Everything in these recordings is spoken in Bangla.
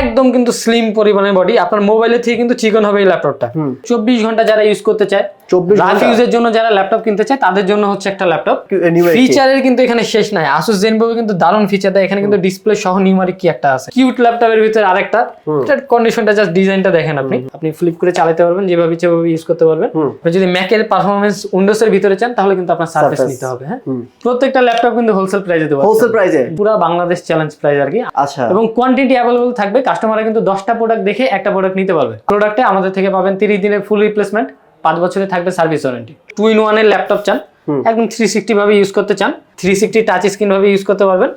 একদম কিন্তু স্লিম পরিমাণে বডি আপনার মোবাইলের থেকে কিন্তু চিকন হবে এই ল্যাপটপটা চব্বিশ ঘণ্টা যারা ইউজ করতে চায় 24 ইউজের জন্য যারা ল্যাপটপ কিনতে চায় তাদের জন্য হচ্ছে একটা ল্যাপটপ ফিচারের কিন্তু এখানে শেষ নাই। আসুস জেনবো কিন্তু দারুণ ফিচার দেয় এখানে কিন্তু ডিসপ্লে সহ নিউমারিক কি একটা আছে। কিউট ল্যাপটপের ভিতরে আরেকটা। এটার কন্ডিশনটা জাস্ট ডিজাইনটা দেখেন আপনি। আপনি ফ্লিপ করে চালাতে পারবেন যেভাবে ইচ্ছে ইউজ করতে পারবেন। যদি ম্যাকের পারফরমেন্স উইন্ডোজ এর ভিতরে চান তাহলে কিন্তু আপনার সার্ভিস নিতে হবে হ্যাঁ? প্রত্যেকটা ল্যাপটপ কিন্তু হোলসেল প্রাইসে দেবো হোলসেল প্রাইসে পুরো বাংলাদেশ চ্যালেঞ্জ প্রাইস আর কি। আচ্ছা। এবং কোয়ান্টিটি অ্যাভেলেবল থাকবে কাস্টমাররা কিন্তু দশটা প্রোডাক্ট দেখে একটা প্রোডাক্ট নিতে পারবে। প্রোডাক্টে আমাদের থেকে পাবেন তিরিশ দিনের ফুল রিপ্লেসমেন্ট পাঁচ বছরে থাকবে সার্ভিস ওয়ারেন্টি টু ইন ওয়ানের ল্যাপটপ চান একদম থ্রি সিক্সটি ভাবে ইউজ করতে চান থ্রি সিক্সটি টাচ স্ক্রিন ভাবে ইউজ করতে পারবেন।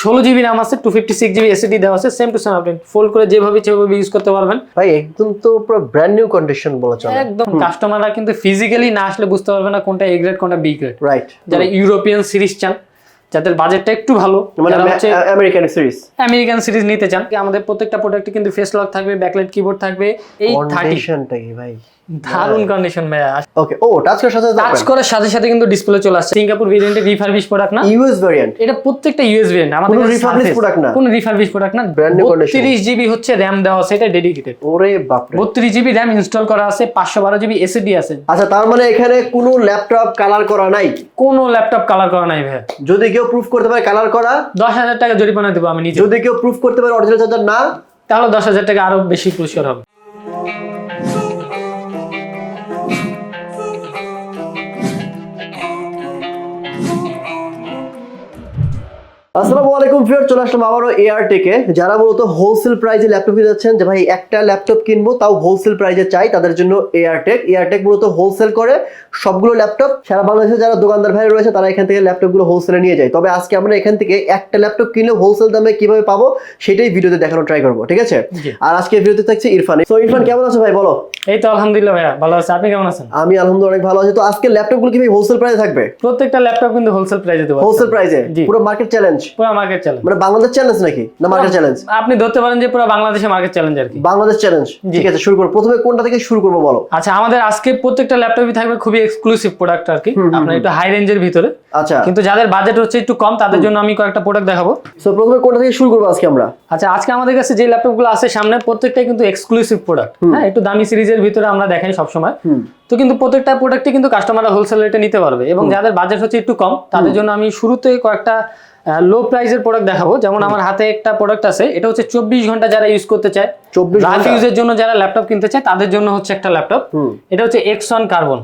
ষোলো জিবি র্যাম আছে two fifty six GB SSD দেওয়া আছে সেম টু সেম আপনি ফোল্ড করে যেভাবে সেভাবে ইউজ করতে পারবেন। ভাই একদম তো পুরো ব্র্যান্ড নিউ কন্ডিশন বলা চলে। একদম কাস্টমাররা কিন্তু ফিজিক্যালি না আসলে বুঝতে পারবে না কোনটা এ গ্রেড কোনটা বি গ্রেড রাইট যারা ইউরোপিয়ান সিরিজ চান যাদের বাজেটটা একটু ভালো মানে হচ্ছে আমেরিকান সিরিজ আমেরিকান সিরিজ নিতে চান। আমাদের প্রত্যেকটা প্রোডাক্টে কিন্তু ফেস লক থাকবে ব্যাকলাইট কিবোর্ড থাকবে এই থার্টি কন্ডিশনটা কি ভাই? দারুণ কন্ডিশন ভাইয়া। ওকে ও টাচ করার সাথে টাচ করার সাথে সাথে কিন্তু ডিসপ্লে চলে আসছে। সিঙ্গাপুর ভেরিয়েন্টের রিফারবিশ প্রোডাক্ট না? ইউএস ভেরিয়েন্ট এটা প্রত্যেকটা ইউএস ভেরিয়েন্ট আমাদের কোনো Surface। product না? কোনো রিফারবিশ প্রোডাক্ট না। Brand new condition। 32 জিবি হচ্ছে র্যাম দেওয়া আছে এটা ডেডিকেটেড ওরে বাপরে। 32 জিবি র্যাম ইনস্টল করা আছে 512 জিবি এসএসডি আছে। আচ্ছা তার মানে এখানে কোনো ল্যাপটপ কালার করা নাই? কোনো ল্যাপটপ কালার করা নাই ভাইয়া। যদি কেউ প্রুফ করতে পারে কালার করা? দশ হাজার টাকা জরিমানা দেবো আমি নিজে। যদি কেউ প্রুফ করতে পারে অরিজিনাল চার্জার না? তাহলে দশ হাজার টাকা আরও বেশি পুরস্কার হবে। আসসালামু আলাইকুম ফিয়ার চলে আসলাম আবারও এয়ার টেকে যারা মূলত হোলসেল প্রাইসে ল্যাপটপ কিনতে যাচ্ছেন যে ভাই একটা ল্যাপটপ কিনবো তাও হোলসেল প্রাইসে চাই তাদের জন্য এয়ার টেক এয়ার টেক মূলত হোলসেল করে সবগুলো ল্যাপটপ সারা বাংলাদেশে যারা দোকানদার ভাই রয়েছে তারা এখান থেকে ল্যাপটপগুলো হোলসেলে নিয়ে যায়। তবে আজকে আমরা এখান থেকে একটা ল্যাপটপ কিনলে হোলসেল দামে কীভাবে পাবো সেটাই ভিডিওতে দেখানো ট্রাই করব ঠিক আছে? আর আজকে ভিডিওতে থাকছে ইরফান। তো ইরফান কেমন আছো ভাই বলো? এই তো আলহামদুলিল্লাহ ভাইয়া ভালো আছে। আপনি কেমন আছেন? আমি আলহামদুলিল্লাহ অনেক ভালো আছি। তো আজকে ল্যাপটপগুলো কি হোলসেল প্রাইসে থাকবে? প্রত্যেকটা ল্যাপটপ কিন্তু হোলসেল প্রাইসে দেবো। হোলসেল প্রাইসে। পুরো মার্কেট চ্যালেঞ্জ পুরো মার্কেট চ্যালেঞ্জ মানে বাংলাদেশ চ্যালেঞ্জ নাকি? না মার্কেট চ্যালেঞ্জ আপনি ধরতে পারেন যে পুরো বাংলাদেশে মার্কেট চ্যালেঞ্জ আর কি। বাংলাদেশ চ্যালেঞ্জ ঠিক আছে শুরু করো। প্রথমে কোনটা থেকে শুরু করব বলো? আচ্ছা আমাদের আজকে প্রত্যেকটা ল্যাপটপই থাকবে খুবই এক্সক্লুসিভ প্রোডাক্ট আর কি। আপনার একটু হাই রেঞ্জের ভিতরে। আচ্ছা। কিন্তু যাদের বাজেট হচ্ছে একটু কম তাদের জন্য আমি কয়েকটা প্রোডাক্ট দেখাবো। সো প্রথমে কোনটা থেকে শুরু করব আজকে আমরা? আচ্ছা আজকে আমাদের কাছে যে ল্যাপটপগুলো আছে সামনে প্রত্যেকটাই কিন্তু এক্সক্লুসিভ প্রোডাক্ট হ্যাঁ একটু দামি সিরিজের ভিতরে আমরা দেখাই সবসময়। তো কিন্তু প্রত্যেকটা প্রোডাক্টই কিন্তু কাস্টমাররা হোলসেল রেটে নিতে পারবে। এবং যাদের বাজেট হচ্ছে একটু কম তাদের জন্য আমি শুরুতে কয়েকটা লো প্রাইসের প্রোডাক্ট দেখাবো। যেমন আমার হাতে একটা প্রোডাক্ট আছে এটা হচ্ছে চব্বিশ ঘণ্টা যারা ইউজ করতে চায় চব্বিশ রাফ ইউজের জন্য যারা ল্যাপটপ কিনতে চায় তাদের জন্য হচ্ছে একটা ল্যাপটপ এটা হচ্ছে এক্সন কার্বন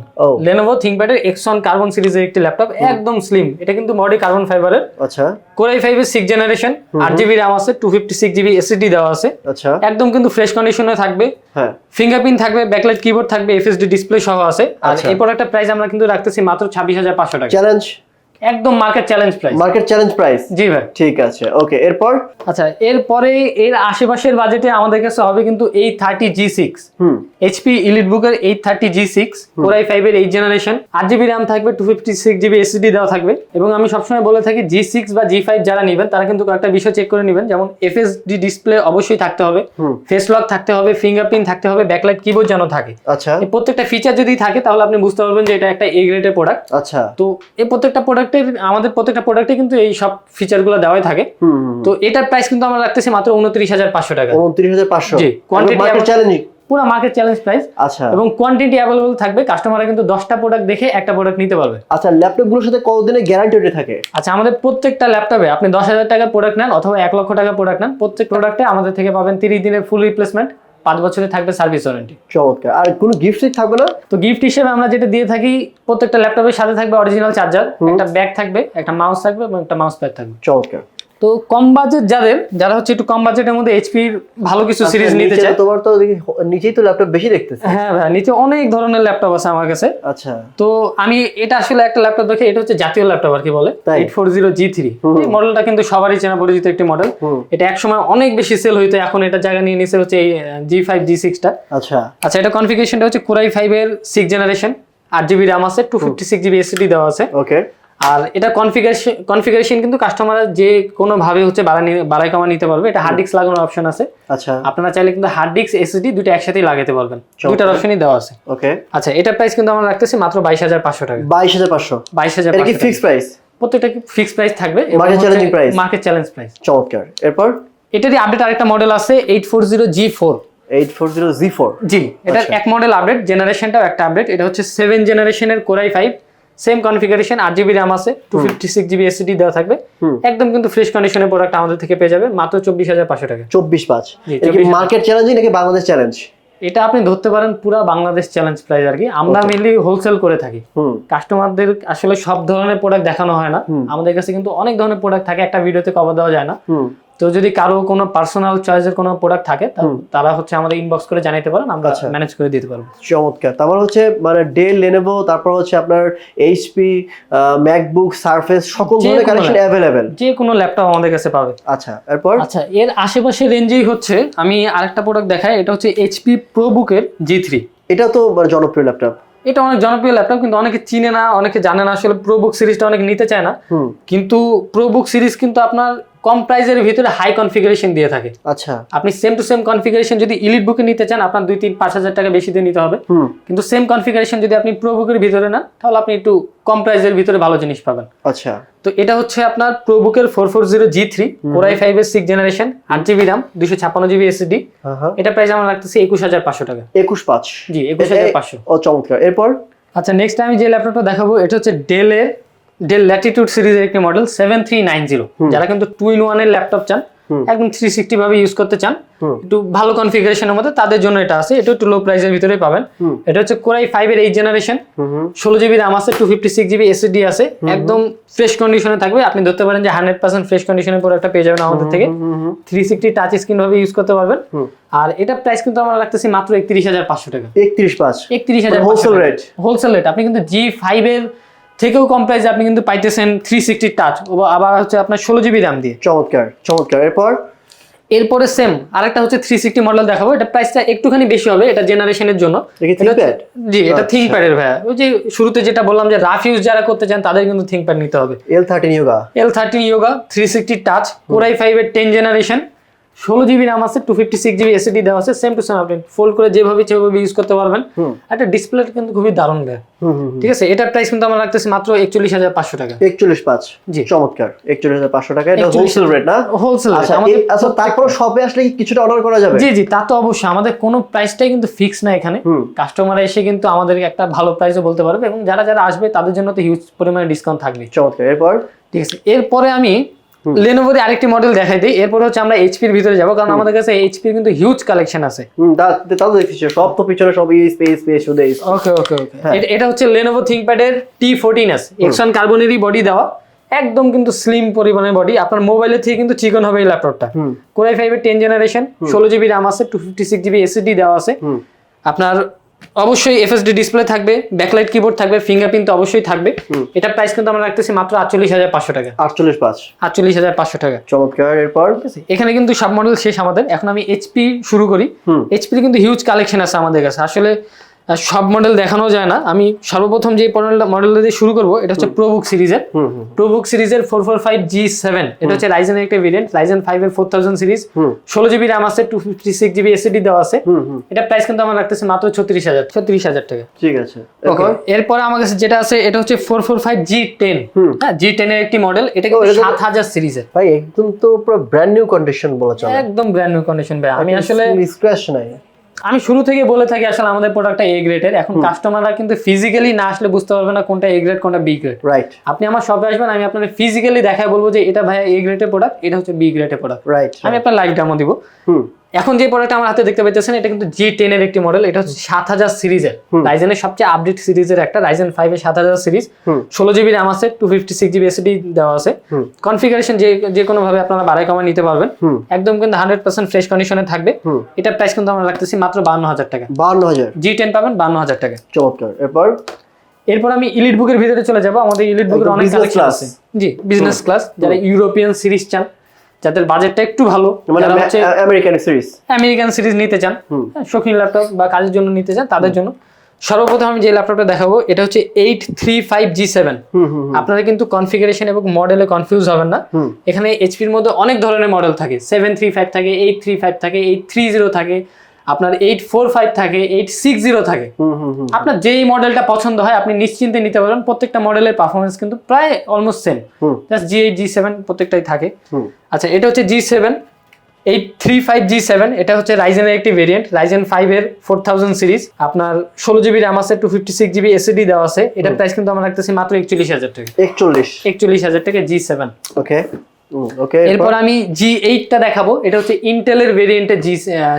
লেনোভো থিংকপ্যাডের এক্সন কার্বন সিরিজের একটি ল্যাপটপ একদম স্লিম এটা কিন্তু বডি কার্বন ফাইবারের আচ্ছা। কোরাই ফাইভের সিক্স জেনারেশন আট জিবি র্যাম আছে two fifty six GB SSD দেওয়া আছে। আচ্ছা। একদম কিন্তু ফ্রেশ কন্ডিশনে থাকবে। হ্যাঁ। ফিঙ্গারপ্রিন্ট থাকবে ব্যাকলাইট কিবোর্ড থাকবে এফএসডি ডিসপ্লে সহ আছে। আর আচ্ছা। এই প্রোডাক্টের প্রাইস আমরা কিন্তু রাখতেছি মাত্র ছাব্বিশ হাজার পাঁচশো টাকা। চ্যালেঞ্জ একদম market challenge price market challenge price জি ভাই। ঠিক আছে ওকে এরপর? আচ্ছা এরপরে এর আশেপাশের বাজেটে আমাদের কাছে হবে কিন্তু এই থার্টি জি সিক্স হুম। এইচপি ইলিট বুকের eight thirty G six core i ফাইভের এইট জেনারেশন আট জিবি র্যাম থাকবে two fifty six GB SSD দেওয়া থাকবে। এবং আমি সবসময় বলে থাকি জি সিক্স বা জি ফাইভ যারা নেবেন তারা কিন্তু কয়েকটা বিষয় চেক করে নেবেন যেমন এফএসডি ডিসপ্লে অবশ্যই থাকতে হবে ফেস লক থাকতে হবে ফিঙ্গারপ্রিন্ট থাকতে হবে ব্যাকলাইট কিবোর্ড যেন থাকে। আচ্ছা। এই প্রত্যেকটা ফিচার যদি থাকে তাহলে আপনি বুঝতে পারবেন যে এটা একটা এ গ্রেডের প্রোডাক্ট আচ্ছা। তো এই প্রত্যেকটা প্রোডাক্টের আমাদের প্রত্যেকটা প্রোডাক্টে কিন্তু এই সব ফিচারগুলো দেওয়াই থাকে। তো এটার প্রাইস কিন্তু আমরা রাখতেছি মাত্র উনত্রিশ হাজার পাঁচশো টাকা। উনত্রিশ হাজার পাঁচশো। জি, quantity মার্কেট চ্যালেঞ্জ পুরো মার্কেট চ্যালেঞ্জ প্রাইস আচ্ছা। এবং কোয়ান্টিটি অ্যাভেলেবল থাকবে কাস্টমাররা কিন্তু দশটা প্রোডাক্ট দেখে একটা প্রোডাক্ট নিতে পারবে। আচ্ছা ল্যাপটপগুলোর সাথে কতদিনের গ্যারান্টি থাকে? আচ্ছা আমাদের প্রত্যেকটা ল্যাপটপে আপনি দশ হাজার টাকার প্রোডাক্ট নেন অথবা এক লক্ষ টাকার প্রোডাক্ট নেন প্রত্যেক প্রোডাক্টে আমাদের থেকে পাবেন তিরিশ দিনের ফুল রিপ্লেসমেন্ট পাঁচ বছরে থাকবে সার্ভিস ওয়ারেন্টি চমৎকার। আর কোনো গিফট থাকবে না? তো গিফট হিসেবে আমরা যেটা দিয়ে থাকি প্রত্যেকটা ল্যাপটপের সাথে থাকবে অরিজিনাল চার্জার একটা ব্যাগ থাকবে একটা মাউস থাকবে এবং একটা মাউস প্যাড থাকবে। চমৎকার। তো কম বাজেট যাদের যারা হচ্ছে একটু কম বাজেটের মধ্যে এইচপির ভালো কিছু সিরিজ আচ্ছা, নিতে চায় তো তোমার তো নিচেই তো ল্যাপটপ বেশি দেখতেছে। হ্যাঁ ভাই নিচে অনেক ধরনের ল্যাপটপ আছে আমার কাছে। আচ্ছা। তো আমি এটা আসলে একটা ল্যাপটপ দেখে এটা হচ্ছে জাতীয় ল্যাপটপ আর কি বলে? Eight four zero G three এই মডেলটা কিন্তু সবারই চেনা পরিচিত একটি মডেল এটা একসময় অনেক বেশি সেল হইতো এখন এটা জায়গা নিয়ে নিছে হচ্ছে এই জি ফাইভ জি সিক্সটা আচ্ছা। আচ্ছা এটা কনফিগারেশনটা হচ্ছে কোরাই ফাইভের সিক্স জেনারেশন আট জিবি র্যাম আছে টু ফিফটি সিক্স জিবি দেওয়া আছে। ওকে আর এটা কনফিগারেশন কনফিগারেশন কিন্তু কাস্টমার যে কোনো ভাবে হচ্ছে বাড়াই নি- বাড়াই কমা নিতে পারবে এটা হার্ড ডিস্ক লাগানোর অপশন আছে। আচ্ছা। আপনারা চাইলে কিন্তু হার্ড ডিস্ক এসএসডি দুটো একসাথেই লাগাতে পারবেন। দুইটার অপশনই দেওয়া আছে। ওকে আচ্ছা এটা প্রাইস কিন্তু আমরা রাখতেছি মাত্র বাইশ হাজার পাঁচশো টাকা। বাইশ হাজার পাঁচশো। বাইশ হাজার এটা কি ফিক্স প্রাইস প্রত্যেকটা ফিক্স প্রাইস থাকবে? Market challenging price? Market challenge price চমৎকার। এরপর? এটারই আপডেট আরেকটা মডেল আছে এইট ফোর জিরো জি এটার আচ্ছা। এক মডেল আপডেট জেনারেশনটাও একটা আপডেট এটা হচ্ছে সেভেন জেনারেশনের core i five same configuration আট জিবি র্যাম আছে two fifty six GB SSD দেওয়া থাকবে। একদম কিন্তু ফ্রেশ কন্ডিশনের প্রোডাক্ট আমাদের থেকে পেয়ে যাবে মাত্র চব্বিশ হাজার পাঁচশো টাকা। চব্বিশ পাঁচ। জি, এটা কি 24 মার্কেট চ্যালেঞ্জ নাকি বাংলাদেশ চ্যালেঞ্জ এটা আপনি ধরতে পারেন পুরা বাংলাদেশ চ্যালেঞ্জ প্রাইস আর কি। আমরা মেনলি হোলসেল করে থাকি। কাস্টমারদের আসলে সব ধরনের প্রোডাক্ট দেখানো হয় না। আমাদের কাছে কিন্তু অনেক ধরনের প্রোডাক্ট থাকে একটা ভিডিওতে কভার দেওয়া যায় না। তো যদি কারও কোনো পার্সোনাল চয়েসের কোনো প্রোডাক্ট থাকে তারা হচ্ছে আমাদের ইনবক্স করে জানাতে পারেন আমরা আচ্ছা। ম্যানেজ করে দিতে পারব। চমৎকার। তারপর হচ্ছে মানে ডেল লেনেভো তারপর হচ্ছে আপনার এইচপি ম্যাকবুক সারফেস সকল ধরনের laptop। অ্যাভেলেবেল যে কোনো ল্যাপটপ আমাদের কাছে পাবে। আচ্ছা এরপর? আচ্ছা এর আশেপাশে রেঞ্জেই হচ্ছে আমি আরেকটা প্রোডাক্ট দেখাই এটা হচ্ছে এইচপি প্রোবুকের জি থ্রি এটা তো মানে জনপ্রিয় ল্যাপটপ এটা অনেক জনপ্রিয় ল্যাপটপ কিন্তু অনেকে চিনে না অনেকে জানে না আসলে প্রোবুক সিরিজটা অনেকে নিতে চায় না। কিন্তু প্রোবুক সিরিজ কিন্তু আপনার কম প্রাইজের ভিতরে হাই কনফিগারেশন দিয়ে থাকে। আচ্ছা। আপনি সেম টু সেম কনফিগারেশন যদি ইলিট বুকে নিতে চান আপনার দুই তিন পাঁচ হাজার টাকা বেশি দিয়ে নিতে হবে। কিন্তু সেম কনফিগারেশন যদি আপনি প্রো বুকের ভিতরে না তাহলে আপনি একটু কম প্রাইসের ভিতরে ভালো জিনিস পাবেন। আচ্ছা। তো এটা হচ্ছে আপনার প্রো বুকের four four zero G three core i five এর সিক্স জেনারেশন আট জিবি র্যাম দুশো ছাপ্পান্ন জিবি হ্যাঁ এটা প্রাইস আমার রাখতেছি একুশ হাজার পাঁচশো টাকা। একুশ পাঁচ। জি একুশ হাজার পাঁচশো। ও চমৎকার। এরপর? আচ্ছা নেক্সট আমি যে ল্যাপটপটা দেখাবো এটা হচ্ছে ডেলের ডেল ল্যাটিটিউড সিরিজের একটি model seven three nine zero যারা কিন্তু টু ইন ওয়ানের ল্যাপটপ চান একদম থ্রি সিক্সটি ভাবে ইউজ করতে চান একটু ভালো কনফিগারেশনের মধ্যে তাদের জন্য এটা আছে এটা একটু লো প্রাইসের ভিতরে পাবেন। এটা হচ্ছে কোরাই ফাইভ এর এইট জেনারেশন ষোলো জিবি র্যাম আছে two fifty six GB SSD আছে একদম ফ্রেশ কন্ডিশনে থাকবে। আপনি ধরতে পারেন যে হান্ড্রেড পার্সেন্ট ফ্রেশ কন্ডিশনের প্রোডাক্টটা পেয়ে যাবেন আমাদের থেকে। থ্রি সিক্সটি টাচ স্ক্রিন ভাবে ইউজ করতে পারবেন। আর এটা প্রাইস কিন্তু আমরা রাখতেছি মাত্র একত্রিশ হাজার পাঁচশো টাকা। একত্রিশ পাঁচ। একত্রিশ হাজার হোলসেল রেট হোলসেল রেট আপনি কিন্তু জি ফাইভ এর থেকেও কম প্রাইসে আপনি কিন্তু পাইতেছেন থ্রি সিক্সটি টাচ আবার হচ্ছে আপনার ষোলো জিবি দাম দিয়ে। চমৎকার চমৎকার। এরপর? এরপরে সেম আরেকটা হচ্ছে থ্রি সিক্সটি মডেল দেখাবো এটা প্রাইসটা একটুখানি বেশি হবে এটা জেনারেশনের জন্য? জি এটা আচ্ছা। থিঙ্কপ্যাডের ভাইয়া। ওই যে শুরুতে যেটা বললাম যে রাফ ইউজ যারা করতে চান তাদের কিন্তু থিঙ্কপ্যাড নিতে হবে। L thirteen Yoga L thirteen Yoga three sixty touch core i ফাইভের টেন জেনারেশন ষোলো জিবি র্যাম আছে two fifty six GB SSD দেওয়া আছে সেম টু সেম আপনি ফোল্ড করে যেভাবে সেভাবে ইউজ করতে পারবেন। একটা ডিসপ্লে কিন্তু খুবই দারুণ দেয়। ঠিক আছে? এটার প্রাইস কিন্তু আমার রাখতেছি মাত্র একচল্লিশ হাজার পাঁচশো টাকা। একচল্লিশ পাঁচ। জি। চমৎকার। একচল্লিশ হাজার পাঁচশো টাকা। এটা হোলসেল রেট না? হোলসেল আচ্ছা আচ্ছা তারপর শপে আসলে কিছুটা অর্ডার করা যাবে? জি জি তা তো অবশ্যই। আমাদের কোনো প্রাইসটাই কিন্তু ফিক্স না এখানে। কাস্টমার এসে কিন্তু আমাদেরকে একটা ভালো প্রাইসও বলতে পারবে এবং যারা যারা আসবে তাদের জন্য তো হিউজ পরিমাণে ডিসকাউন্ট থাকবে চমৎকার। এরপর? ঠিক আছে? এরপরে আমি লেনোভোর আরেকটি মডেল দেখাই দিই। এরপর হচ্ছে আমরা এইচপির ভিতরে যাব কারণ আমাদের কাছে এইচপির কিন্তু হিউজ কালেকশন আছে। হুম তা তাও দেখছি সব তো পিছনে সব এই স্পেস স্পেস শুধু ওকে ওকে ওকে। এটা হচ্ছে লেনোভো থিংকপ্যাড এর T fourteen S X one কার্বনেরই body দেওয়া। একদম কিন্তু স্লিম পরিমাণের বডি আপনার মোবাইলের থেকে কিন্তু চিকন হবে এই ল্যাপটপটা কোরাই ফাইভের টেন জেনারেশন ষোলো জিবি র্যাম আছে two fifty six GB SSD দেওয়া আছে। আপনার অবশ্যই এফএসডি ডিসপ্লে থাকবে ব্যাকলাইট কিবোর্ড থাকবে ফিঙ্গারপ্রিন্ট তো অবশ্যই থাকবে। এটা প্রাইস কিন্তু আমরা রাখতেছি মাত্র আটচল্লিশ হাজার পাঁচশো টাকা। আটচল্লিশ পাঁচ। আটচল্লিশ হাজার পাঁচশো টাকা। চমৎকার এরপর? এখানে কিন্তু সব মডেল শেষ আমাদের। এখন আমি এইচপি শুরু করি। এইচপি কিন্তু হিউজ কালেকশন আছে আমাদের কাছে। আসলে সব মডেল দেখানো যায় না। আমি সর্বপ্রথম যে মডেলটা মডেলটা দিয়ে শুরু করব এটা হচ্ছে প্রোবুক সিরিজের। প্রোবুক সিরিজের four four five G seven এটা হচ্ছে রাইজেনের একটা ভেরিয়েন্ট রাইজেন ফাইভ এর ফোর থাউজেন্ড সিরিজ ষোলো জিবি র্যাম আছে two fifty six GB SSD দেওয়া আছে। এটা প্রাইস কিন্তু আমার রাখতেছে মাত্র ছত্রিশ হাজার ছত্রিশ হাজার টাকা। ঠিক আছে। ওকে এরপরে আমার কাছে যেটা আছে এটা হচ্ছে four four five G ten. হ্যাঁ জি টেনের একটি মডেল এটা কিন্তু সাত হাজার সিরিজের। ভাই একদম তো পুরো ব্র্যান্ড নিউ কন্ডিশন বলা চলে। একদম ব্র্যান্ড নিউ কন্ডিশন ভাই। আমি আসলে স্ক্র্যাচ নাই। আমি শুরু থেকে বলে থাকি আসলে আমাদের প্রোডাক্টটা এ গ্রেডের এখন কাস্টমাররা কিন্তু ফিজিক্যালি না আসলে বুঝতে পারবে না কোনটা এ গ্রেড কোনটা বি গ্রেড রাইট আপনি আমার শপে আসবেন আমি আপনাদের ফিজিক্যালি দেখায় বলব যে এটা ভাইয়া এ গ্রেডের প্রোডাক্ট এটা হচ্ছে বি গ্রেডের প্রোডাক্ট রাইট আমি আপনার লাইভ ডেমো দিব। হুম। এখন যে প্রোডাক্ট আমার হাতে দেখতে পাচ্ছেন এটা কিন্তু জি টেন এর একটি মডেল এটা হচ্ছে সাত হাজার সিরিজের। রাইজেনের সবচেয়ে আপডেট সিরিজের একটা রাইজেন ফাইভ এর সাত হাজার সিরিজ। ষোলো জিবি র্যাম আছে two fifty six GB SSD দেওয়া আছে। কনফিগারেশন যে যে কোনো ভাবে আপনারা বাড়াই কমায় নিতে পারবেন। একদম কিন্তু হান্ড্রেড পার্সেন্ট ফ্রেশ কন্ডিশনে থাকবে। এটার প্রাইস কিন্তু আমরা রাখতেছি মাত্র বান্ন হাজার টাকা। বান্ন হাজার। জি টেন পাবেন বান্ন হাজার টাকা। চমৎকার। এরপর? এরপর আমি ইলিট বুকের ভিতরে চলে যাব। আমাদের ইলিট বুকের অনেক কালেকশন আছে। জি বিজনেস ক্লাস যারা ইউরোপিয়ান সিরিজ চান যাদের বাজেটটা একটু ভালো মানে হচ্ছে আমেরিকান সিরিজ আমেরিকান সিরিজ নিতে চান শৌখিন ল্যাপটপ বা কাজের জন্য নিতে চান তাদের জন্য। সর্বপ্রথম আমি যে ল্যাপটপটা দেখাবো এটা হচ্ছে eight three five G seven আপনারা কিন্তু কনফিগারেশন এবং মডেলে কনফিউজ হবেন না। এখানে এইচপির মধ্যে অনেক ধরনের মডেল থাকে। সেভেন থ্রি ফাইভ থাকে এইট থ্রি ফাইভ থাকে এইট থ্রি জিরো থাকে। আপনার এইট ফোর ফাইভ থাকে এইট সিক্স জিরো থাকে। আপনার যেই মডেলটা পছন্দ হয় আপনি নিশ্চিন্তে নিতে পারেন। প্রত্যেকটা মডেলের পারফরমেন্স কিন্তু প্রায় almost same just G eight G seven প্রত্যেকটাই থাকে। আচ্ছা এটা হচ্ছে G seven eight three five G seven এটা হচ্ছে রাইজেনের একটি ভেরিয়েন্ট রাইজেন ফাইভ এর ফোর থাউজেন্ড সিরিজ আপনার ষোলো জিবি র্যাম আছে two fifty six GB SSD দেওয়া আছে। এটার প্রাইস কিন্তু আমরা রাখতেছি মাত্র একচল্লিশ হাজার টাকা। একচল্লিশ। একচল্লিশ হাজার টাকা জি সেভেন ওকে ওকে এরপর আমি জি এইটটা দেখাবো। এটা হচ্ছে ইন্টেলের ভেরিয়েন্টের জি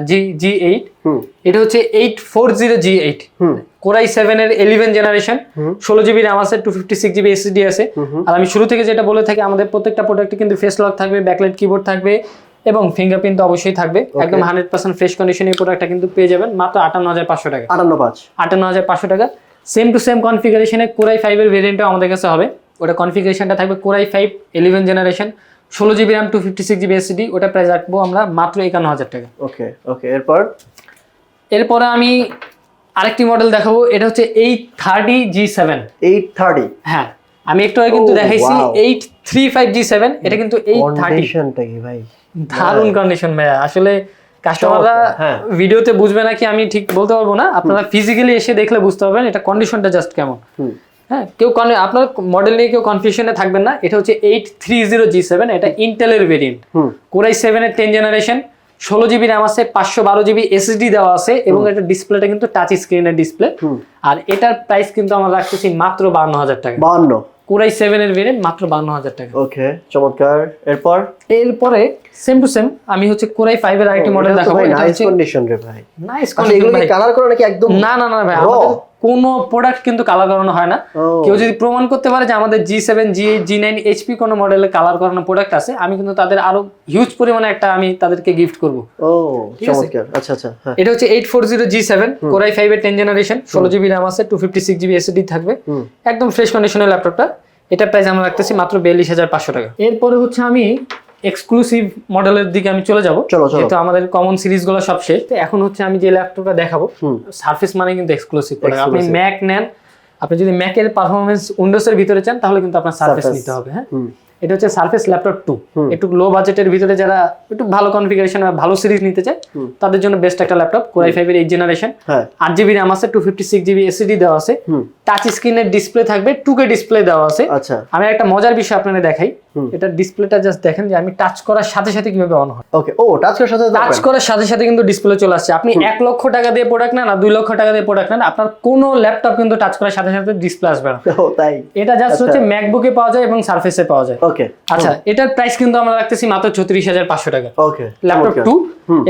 জি জি এইট এটা হচ্ছে eight four zero G eight core i seven এর ইলেভেন জেনারেশন ষোলো জিবি র্যাম আছে two fifty six GB SSD আছে। আর আমি শুরু থেকে যেটা বলে থাকি আমাদের প্রত্যেকটা প্রোডাক্টে কিন্তু ফেস লক থাকবে ব্যাকলাইট কিবোর্ড থাকবে এবং ফিঙ্গারপ্রিন্ট তো অবশ্যই থাকবে। একদম হান্ড্রেড পার্সেন্ট ফ্রেশ কন্ডিশনের প্রোডাক্টটা কিন্তু পেয়ে যাবেন মাত্র আটান্ন হাজার পাঁচশো টাকা। আটান্ন পাঁচ। আটান্ন হাজার পাঁচশো টাকা। সেম টু সেম কনফিগারেশনে কোরাই ফাইভের ভেরিয়েন্টও আমাদের কাছে হবে। ওটা কনফিগারেশনটা থাকবে core i five eleven generation ষোলো GB RAM two fifty six GB SSD ওটা প্রাইস রাখব আমরা মাত্র একান্ন হাজার টাকা। ওকে ওকে এরপর? এরপরে আমি আরেকটি মডেল দেখাবো এটা হচ্ছে eight thirty G seven eight thirty হ্যাঁ আমি একটু আগে কিন্তু দেখাইছি eight three five G seven এটা কিন্তু এইট থার্টি ভাই? দারুণ কন্ডিশন ভাইয়া। আসলে কাস্টমাররা চমৎকার, হ্যাঁ। ভিডিওতে বুঝবে নাকি আমি ঠিক বলতে পারব না। আপনারা ফিজিক্যালি এসে দেখলে বুঝতে পারবেন এটা কন্ডিশনটা জাস্ট কেমন। হ্যাঁ কেউ আপনার মডেল নিয়ে কেউ কনফিউশনে থাকবেন না। এটা হচ্ছে eight three zero G seven এটা ইন্টেলের ভেরিয়েন্ট কোরাই সেভেনের টেন জেনারেশন ষোলো জিবি র্যাম আছে পাঁচশো বারো জিবি এসএসডি দেওয়া আছে এবং এটা ডিসপ্লেটা কিন্তু টাচ স্ক্রিনের ডিসপ্লে আর এটার প্রাইস কিন্তু আমরা রাখতেছি মাত্র বান্ন হাজার টাকা। বাহান্ন। কোরাই সেভেনের ভেরিয়েন্ট মাত্র বান্ন হাজার টাকা। ওকে চমৎকার। এরপর? এরপরে সেম টু সেম আমি হচ্ছে কোরাই ফাইভের আরেকটি মডেল দেখাবো এটা নাইস হচ্ছে কন্ডিশন রে ভাই। নাইস আসলে এগুলো কি কালার করা নাকি একদম না না না ভাই? আমাদের কোনো প্রোডাক্ট কিন্তু কালার করানো হয় না। কেউ যদি প্রমাণ করতে পারে যে আমাদের G seven G eight G nine HP কোনো মডেলে কালার করানো প্রোডাক্ট আছে আমি কিন্তু তাদের আরও হিউজ পরিমাণে একটা আমি তাদেরকে গিফট করব। আচ্ছা আচ্ছা হ্যাঁ। এটা হচ্ছে eight four zero G seven core i five এর টেন জেনারেশন ষোলো জিবি র্যাম আছে two fifty six GB SSD থাকবে। একদম ফ্রেশ কন্ডিশনের ল্যাপটপটা এটা প্রাইস আমরা রাখতেছি মাত্র বিয়াল্লিশ হাজার পাঁচশো টাকা। এরপরে হচ্ছে আমি এক্সক্লুসিভ মডেলের দিকে আমি চলে যাব। যেহেতু আমাদের কমন সিরিজগুলো সব শেষ তো এখন হচ্ছে আমি যে ল্যাপটপটা দেখাবো সার্ফেস মানে কিন্তু এক্সক্লুসিভ আপনি ম্যাক নেন আপনি যদি ম্যাকের পারফরমেন্স উইন্ডোজের ভিতরে চান তাহলে কিন্তু আপনার সার্ফেস নিতে হবে হ্যাঁ? এটা হচ্ছে সার্ফেস ল্যাপটপ টু একটু লো বাজেটের ভিতরে যারা একটু ভালো কনফিগারেশন ভালো সিরিজ নিতে চায় তাদের জন্য বেস্ট একটা ল্যাপটপ কোরাই ফাইভের এইট জেনারেশন আট জিবি র্যাম আছে two fifty six GB SSD দেওয়া আছে। টাচ স্ক্রিনের ডিসপ্লে থাকবে টু কে ডিসপ্লে দেওয়া আছে। আচ্ছা। আমি একটা মজার বিষয় আপনাদের দেখাই। এটা ডিসপ্লেটা জাস্ট দেখেন যে আমি টাচ করার সাথে সাথে কীভাবে অন হয়। ওকে ও টাচ করার সাথে টাচ করার সাথে সাথে কিন্তু ডিসপ্লে চলে আসছে। আপনি এক লক্ষ টাকা দিয়ে প্রোডাক্ট না দুই লক্ষ টাকা দিয়ে প্রোডাক্ট না আপনার কোনো ল্যাপটপ কিন্তু টাচ করার সাথে সাথে ডিসপ্লে আসবে না। তাই। এটা জাস্ট আচ্ছা। হচ্ছে ম্যাকবুকে পাওয়া যায় এবং সার্ফেসে পাওয়া যায়। ওকে আচ্ছা এটার প্রাইস কিন্তু আমরা রাখতেছি মাত্র ছত্রিশ হাজার পাঁচশো টাকা। ওকে ল্যাপটপ টু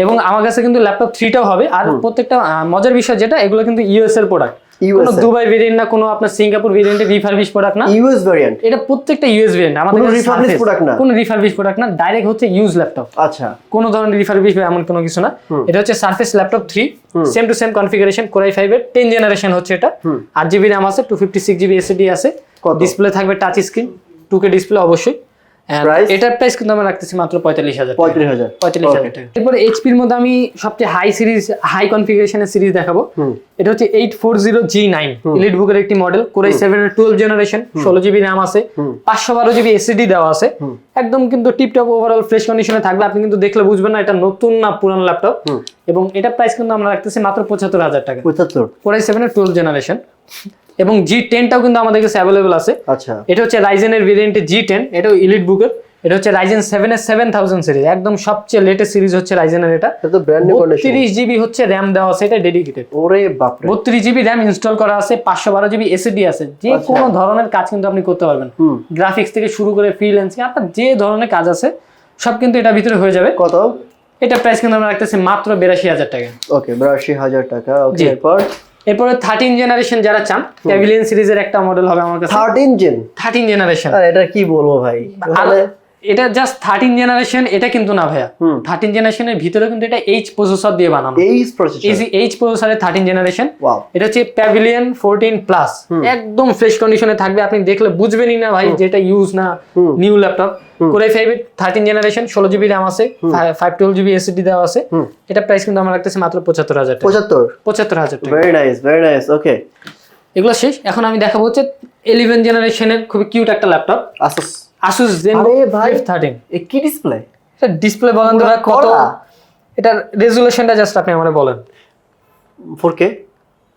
এবং আমার কাছে কিন্তু ল্যাপটপ থ্রিটাও হবে। আর প্রত্যেকটা মজার বিষয় যেটা এগুলো কিন্তু ইউএস এর প্রোডাক্ট কোনো দুবাই ভেরিয়েন্ট না কোনো আপনার সিঙ্গাপুর ভেরিয়েন্টের রিফারবিশ প্রোডাক্ট না? ইউএস ভেরিয়েন্ট এটা প্রত্যেকটা ইউএস ভেরিয়েন্ট আমাদের কোনো কাছে refurbished না? কোনো রিফারবিশ প্রোডাক্ট না ডাইরেক্ট হচ্ছে ইউজ ল্যাপটপ আচ্ছা। কোনো ধরনের রিফারবিশ বা এমন কোনো কিছু না। এটা হচ্ছে surface laptop same to same configuration core i এর জেনারেশন হচ্ছে এটা। জিবি র্যাম আছে two fifty six GB SSD আছে। ডিসপ্লে থাকবে touch screen two K display অবশ্যই? এটার প্রাইস কিন্তু আমরা রাখতেছি মাত্র পঁয়তাল্লিশ হাজার পঁয়ত্রিশ হাজার। পঁয়তাল্লিশ হাজার টাকা। এরপরে এইচপির মধ্যে আমি সবচেয়ে হাই সিরিজ হাই কনফিগারেশনের সিরিজ দেখাবো। এটা হচ্ছে eight four zero G nine elite বুকের একটি মডেল কোরাই সেভেন এর টুয়েলভ জেনারেশন ষোলো জিবি র্যাম আছে পাঁচশো বারো জিবি এসিডি দেওয়া আছে। একদম কিন্তু টিপটপ ওভারঅল ফ্রেশ কন্ডিশনে থাকবে আপনি কিন্তু দেখলে বুঝবেন না এটা নতুন না পুরান ল্যাপটপ এবং এটা প্রাইস কিন্তু আমরা রাখতেছি মাত্র পঁচাত্তর হাজার টাকা। পঁচাত্তর। কোরাই সেভেন এর টুয়েলভ জেনারেশন এবং জি টেনটাও কিন্তু আমাদের কাছে অ্যাভেলেবল আছে। আচ্ছা। এটা হচ্ছে রাইজেনের ভেরিয়েন্টে জি টেন এটাও ইলিট বুকের এটা হচ্ছে রাইজেন সেভেন এর সেভেন থাউজেন্ড সিরিজ একদম সবচেয়ে লেটেস্ট সিরিজ হচ্ছে রাইজেনের এটা। এটা তো ব্র্যান্ড নিউ কন্ডিশন বত্রিশ জিবি হচ্ছে র্যাম দেওয়া আছে এটা ডেডিকেটেড ওরে বাপরে। বত্রিশ জিবি র্যাম ইনস্টল করা আছে পাঁচশো বারো জিবি এসএডি আছে। যে আচ্ছা। কোনো ধরনের কাজ কিন্তু আপনি করতে পারবেন। গ্রাফিক্স থেকে শুরু করে ফ্রিল্যান্সিং আপনার যে ধরনের কাজ আছে সব কিন্তু এটার ভিতরে হয়ে যাবে। কত? এটা প্রাইস কিন্তু আমরা রাখতেছি মাত্র বিরাশি হাজার টাকা। ওকে বিরাশি হাজার টাকা। ওকে এরপর? এরপরে থার্টিন জেনারেশন যারা চান প্যাভিলিয়ন সিরিজের একটা মডেল হবে আমার কাছে। থার্টিন জেন থার্টিন জেনারেশন আর এটা কি বলব ভাই? এটা জাস্ট থার্টিন জেনারেশন এটা কিন্তু না ভাইয়া। থার্টিন জেনারেশনের ভিতরে কিন্তু এটা এইচ প্রসেসর দিয়ে বানানো। এই প্রসেসর এইচ প্রসেসরের থার্টিন জেনারেশন এটা হচ্ছে প্যাভিলিয়ন ফোরটিন প্লাস একদম ফ্রেশ কন্ডিশনে থাকবে আপনি দেখলে বুঝবেনই না ভাই যে এটা ইউজ না new laptop core i five thirteen generation ষোলো জিবি র্যাম আছে ফাইভ টুয়েলভ জিবি এসিডি দেওয়া আছে। এটা প্রাইস কিন্তু আমরা রাখতেছি মাত্র পঁচাত্তর হাজার পঁচাত্তর? পঁচাত্তর হাজার very nice very nice okay এগুলো শেষ। এখন আমি দেখাবো হচ্ছে ইলেভেন জেনারেশনের খুবই কিউট একটা ল্যাপটপ আসুস আসুস জেন আরে থার্টিন এ কি ডিসপ্লে এটা ডিসপ্লে বলেন তো কত। এটার রেজুলেশনটা জাস্ট আপনি আমাকে বলেন। ফোর কে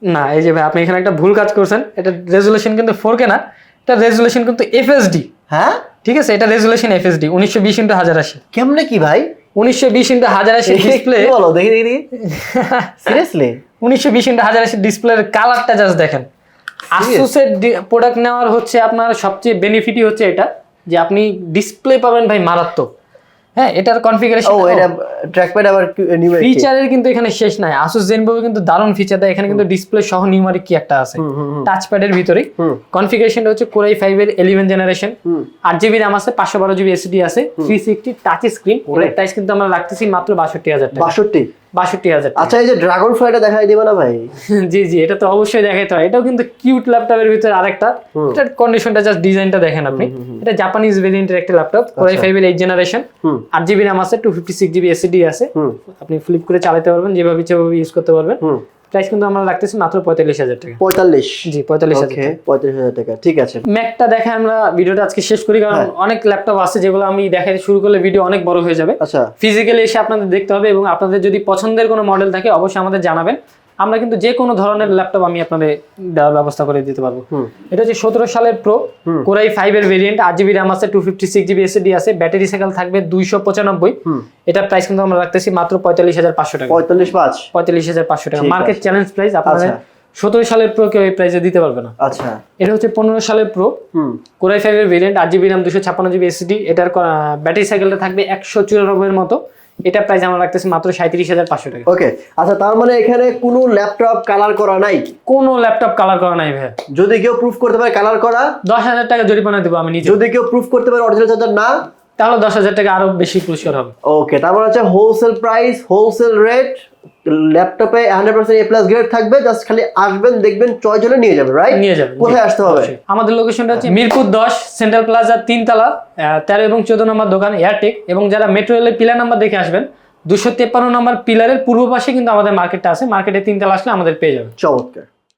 না এই যে ভাই আপনি এখানে একটা ভুল কাজ করছেন। এটা রেজুলেশন কিন্তু ফোর কে না এটা রেজুলেশন কিন্তু এফএসডি হ্যাঁ? ঠিক আছে এটা রেজুলেশন বিশ ইন্টু হাজার আশি। কেমনে কি ভাই? উনিশশো বিশ ইন্টু হাজার আশি ডিসপ্লে বলো দেখি দেখি সিরিয়াসলি উনিশশো বিশ ইন্টু হাজার আশি ডিসপ্লের কালারটা জাস্ট দেখেন। আসুসের প্রোডাক্ট নেওয়ার হচ্ছে আপনার সবচেয়ে বেনিফিটই হচ্ছে এটা। যে আপনি ডিসপ্লে পাবেন ভাই মারাত্মক। হ্যাঁ এটার কনফিগারেশন ও এটা ট্র্যাকপ্যাড আবার ফিচারের কিন্তু এখানে শেষ নাই। আসুস জেনবো কিন্তু দারুণ ফিচার দেয়। এখানে কিন্তু ডিসপ্লে সহ নিউমারিক কি একটা আছে। টাচ প্যাডের ভিতরে। কনফিগারেশনটা হচ্ছে কোরাই ফাইভ এর ইলেভেন জেনারেশন আট জিবি র্যাম আছে পাঁচশো বারো জিবি এসডি আছে থ্রি সিক্সটি টাচ স্ক্রিন ওরে। প্রাইস কিন্তু আমরা রাখতেছি মাত্র বাষট্টি হাজার টাকা। বাষট্টি? বাষট্টি হাজার আচ্ছা এই যে ড্রাগন ফ্লাইটা দেখাই দিবে না ভাই? জি জি এটা তো অবশ্যই দেখাইতে হয়। এটাও কিন্তু কিউট ল্যাপটপের ভিতরে আরেকটা। এটার কন্ডিশনটা জাস্ট ডিজাইনটা দেখেন আপনি। এটা জাপানিজ ভেরিয়েন্টের একটা ল্যাপটপ কোরাই ফাইভ এর এইট জেনারেশন আট জিবি র্যাম আছে two fifty six GB SSD আছে। আপনি ফ্লিপ করে চালাতে পারবেন যেভাবে ইচ্ছে ইউজ করতে পারবেন। প্রাইস কিন্তু আমরা রাখতেছি মাত্র পঁয়তাল্লিশ হাজার টাকা। পঁয়তাল্লিশ? জি পঁয়তাল্লিশ হাজার পঁয়ত্রিশ হাজার টাকা ঠিক আছে। ম্যাকটা দেখে আমরা ভিডিওটা আজকে শেষ করি কারণ হ্যাঁ। অনেক ল্যাপটপ আছে যেগুলো আমি দেখাতে শুরু করলে ভিডিও অনেক বড় হয়ে যাবে। আচ্ছা। ফিজিক্যালি এসে আপনাদের দেখতে হবে এবং আপনাদের যদি পছন্দের কোনো মডেল থাকে অবশ্যই আমাদের জানাবেন। আমরা কিন্তু যে কোনো ধরনের ল্যাপটপ আমি আপনাদের দেওয়ার ব্যবস্থা করে দিতে পারব। এটা হচ্ছে সতেরো সালের প্রো কোরাই ফাইভ এর ভেরিয়েন্ট আট জিবি র্যাম আছে two fifty six GB SSD আছে ব্যাটারি সাইকেল থাকবে দুইশো পঁচানব্বই। হুম। এটা প্রাইস কিন্তু আমরা রাখতেছি মাত্র পঁয়তাল্লিশ হাজার পাঁচশো টাকা। পঁয়তাল্লিশ পাঁচ। পঁয়তাল্লিশ হাজার পাঁচশো টাকা। মার্কেট চ্যালেঞ্জ প্রাইস আপনাদের। সতেরো সালের প্রো কেউ এই প্রাইসে দিতে পারবে না। আচ্ছা। এটা হচ্ছে পনেরো সালের প্রো হুম। কোরাই ফাইভের ভেরিয়েন্ট আট জিবি র্যাম দুশো ছাপ্পান্ন জিবি এসডি এটার ব্যাটারি সাইকেলটা থাকবে একশো চুরানব্বইয়ের মতো। এটা প্রাইস আমার লাগতেছে মাত্র সাঁত্রিশ হাজার পাঁচশো টাকা। ওকে আচ্ছা তার মানে এখানে কোনো ল্যাপটপ কালার করা নাই? কোনো ল্যাপটপ কালার করা নাই ভাই যদি কেউ প্রুফ করতে পারে কালার করা? দশ হাজার টাকা জরিমানা দেবো আমি নিজে। যদি কেউ প্রুফ করতে পারে অরিজিনাল চার্জার না? তাহলে দশ হাজার টাকা আরও বেশি পুরস্কার হবে। ওকে তারপর হচ্ছে হোলসেল প্রাইস হোলসেল রেট ল্যাপটপে hundred percent A plus grade থাকবে জাস্ট খালি আসবেন দেখবেন চয়েস হলে নিয়ে যাবেন রাইট নিয়ে যাবেন কোথায় আসতে হবে? আমাদের লোকেশনটা হচ্ছে মিরপুর দশ সেন্ট্রাল প্লাজা তিনতলা তেরো এবং চোদ্দ নম্বর দোকান এয়ারটেক এবং যারা মেট্রো রেলের পিলার নাম্বার দেখে আসবেন দুশো তেপ্পান্ন নম্বর পিলারের পূর্ব পাশে কিন্তু আমাদের মার্কেটটা আছে। মার্কেটে তিনতলা আসলে আমাদের পেয়ে যাবে চমৎকার।